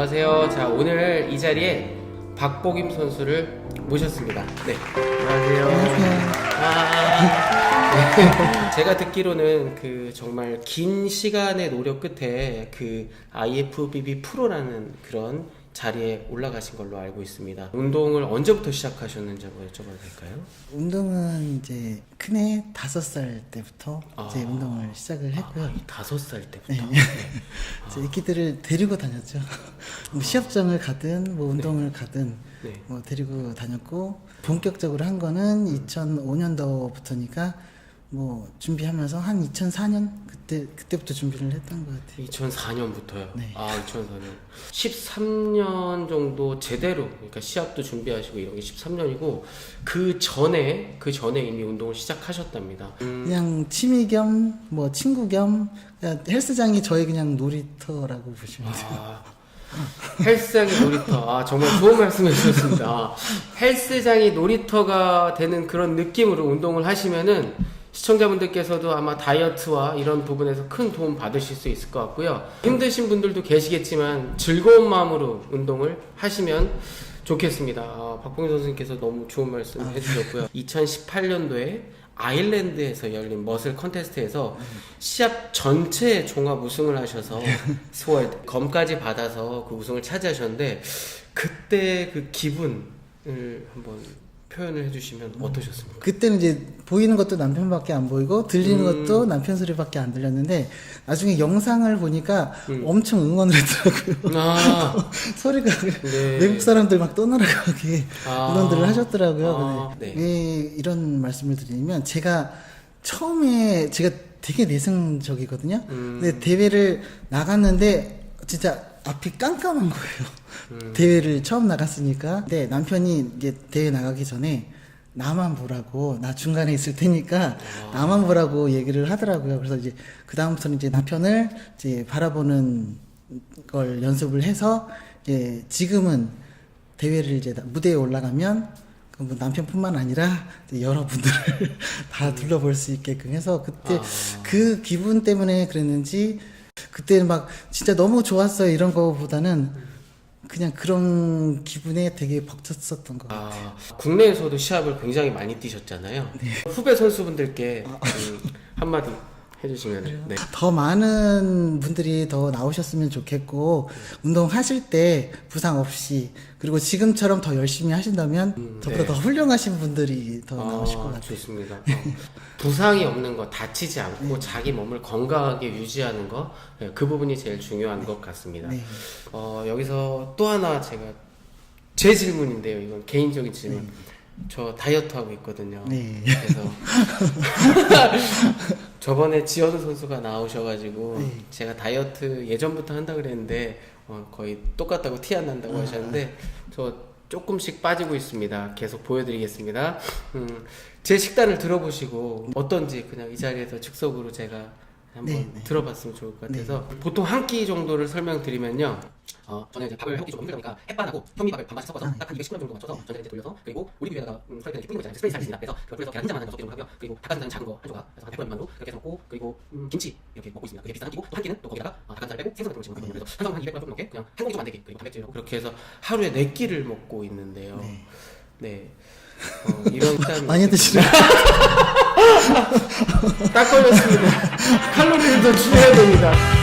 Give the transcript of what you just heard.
안녕하세요. 자, 오늘 이 자리에 박복임 선수를 모셨습니다. 네. 안녕하세요. 아, 네. 제가 듣기로는 그 정말 긴 시간의 노력 끝에 그 IFBB 프로라는 그런 자리에 올라가신 걸로 알고 있습니다. 운동을 언제부터 시작하셨는지 한번 여쭤봐도 될까요? 운동은 이제 큰애 다섯 살 때부터 아. 이제 운동을 시작을 했고요. 아, 다섯 살 때부터. 네. 이제 애기들을 데리고 다녔죠. 뭐 시합장을 가든 뭐 운동을 가든 네. 뭐 데리고 다녔고 본격적으로 한 거는 2005년도부터니까 뭐 준비하면서 한 2004년 그때 그때부터 준비를 했던 것 같아요. 2004년부터요. 네. 아, 2004년. 13년 정도 제대로, 그러니까 시합도 준비하시고 이런 게 13년이고 그 전에 그 전에 이미 운동을 시작하셨답니다. 음, 그냥 취미 겸 뭐 친구 겸 그냥 헬스장이 저희 그냥 놀이터라고 보시면 돼요. 아, 헬스장이 놀이터. 아, 정말 좋은 말씀 해 주셨습니다. 아, 헬스장이 놀이터가 되는 그런 느낌으로 운동을 하시면은 시청자분들께서도 아마 다이어트와 이런 부분에서 큰 도움 받으실 수 있을 것 같고요. 힘드신 분들도 계시겠지만 즐거운 마음으로 운동을 하시면 좋겠습니다. 아, 박봉희 선수님께서 너무 좋은 말씀 해주셨고요. 2018년도에 아일랜드에서 열린 머슬 컨테스트에서 시합 전체 종합 우승을 하셔서 스월드 검까지 받아서 그 우승을 차지하셨는데 그때 그 기분을 한번 표현을 해주시면 어떠셨습니까? 그때는 이제 보이는 것도 남편밖에 안 보이고 들리는 음. 것도 남편 소리밖에 안 들렸는데 나중에 영상을 보니까 음. 엄청 응원을 했더라고요. 아, 소리가 네. 외국 사람들 막 떠나가게 아. 응원들을 하셨더라고요. 아, 네. 왜 이런 말씀을 드리냐면 제가 처음에 제가 되게 내성적이거든요. 음. 근데 대회를 나갔는데 진짜 앞이 깜깜한 거예요. 음. 대회를 처음 나갔으니까. 근데 남편이 이제 대회 나가기 전에 나만 보라고 나 중간에 있을 테니까 아. 나만 보라고 얘기를 하더라고요. 그래서 이제 그 다음부터는 이제 남편을 이제 바라보는 걸 연습을 해서 이제 지금은 대회를 이제 나- 무대에 올라가면 그뭐 남편뿐만 아니라 여러분들을 다 둘러볼 수 있게끔 해서 그때 아. 그 기분 때문에 그랬는지 그때는 막 진짜 너무 좋았어요 이런 거보다는 그냥 그런 기분에 되게 벅찼었던 것 같아요. 아, 국내에서도 시합을 굉장히 많이 뛰셨잖아요. 후배 선수분들께 음, 한마디 해주시면 네. 더 많은 분들이 더 나오셨으면 좋겠고 운동하실 때 부상 없이 그리고 지금처럼 더 열심히 하신다면 음, 저보다 네. 더 훌륭하신 분들이 더 나오실 것 아, 같아요. 좋습니다. 어, 부상이 없는 거, 다치지 않고 자기 몸을 건강하게 유지하는 거, 네, 그 부분이 제일 중요한 것 같습니다. 네. 어, 여기서 또 하나 제가 제 질문인데요. 이건 개인적인 질문. 저 다이어트 하고 있거든요. 네. 그래서 저번에 지현우 선수가 나오셔가지고 네. 제가 다이어트 예전부터 한다 그랬는데 어, 거의 똑같다고 티 안 난다고 아. 하셨는데 저 조금씩 빠지고 있습니다. 계속 보여드리겠습니다. 음, 제 식단을 들어보시고 어떤지 그냥 이 자리에서 즉석으로 제가 한번 네, 네. 들어봤으면 좋을 것 같아서 보통 한 끼 정도를 설명드리면요. 어, 저는 이제 밥을 해먹기 좀 힘들니까 햇반하고 현미밥을 반반씩 섞어서 아, 딱한 210g 정도 맞춰서 전자레인지 돌려서 그리고 올리브유에다가 음, 프라이팬에 뿌리는 거 있잖아요. 스페이스 살리스나 그래서 그걸 뿌려서 계란 흰자만 한점 섞기로 하고요. 그리고 닭가슴살은 작은 거한 조각 그래서 한 100g 미만으로 이렇게 해서 먹고 그리고 음, 김치 이렇게 먹고 있습니다. 그게 비싼 한 끼고 또 한 끼는 또 거기다가 어, 닭가슴살 빼고 생선을 들어치는 거거든요. 그래서 한정 한 200g 좀 넘게 그냥 한 공기 좀안 되게 그리고 단백질하고 그렇게 해서 하루에 네 끼를 먹고 있는데요. 네. 네. 어, 이런 많이 드시는 딱 걸렸습니다. 칼로리를 더 줄여야 됩니다.